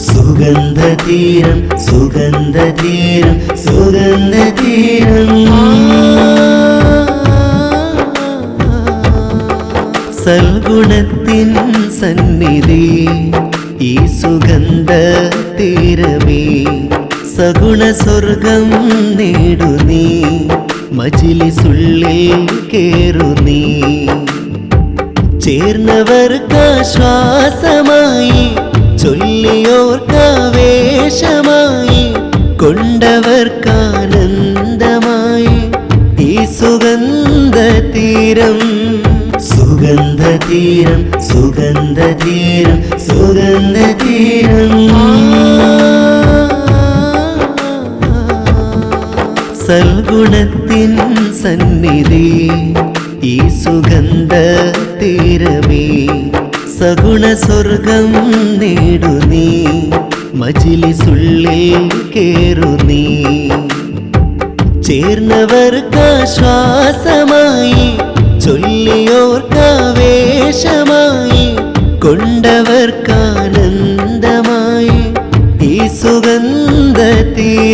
സുഗന്ധതീരം സുഗന്ധ തീരം സൽഗുണത്തിൻ സന്നിധി ഈ സുഗന്ധ തീരമേ. സഗുണ സ്വർഗം നേടു നീ മജിലിസുള്ളിൽ കേറു നീ. ചേർന്നവർക്കാശ്വാസമായി ചൊല്ലിയോർക്കാവേശമായി കൊണ്ടവർക്കാനന്ദമായി. ഈ സുഗന്ധ തീരം സുഗന്ധ തീരം സുഗന്ധ തീരം സുഗന്ധ തീരം സൽഗുണത്തിൻ സന്നിധി ഈ സുഗന്ധ തീരമേ സഗുണ സ്വർഗം നേടു നീ. മജിലിസുള്ളിൽ കേറു നീ. ചേർന്നവർക്കാശ്വാസമായി ചൊല്ലിയോർക്കാവേശമായി കൊണ്ടവർക്കാനന്ദമായി ഈ സുഗന്ധത്തീ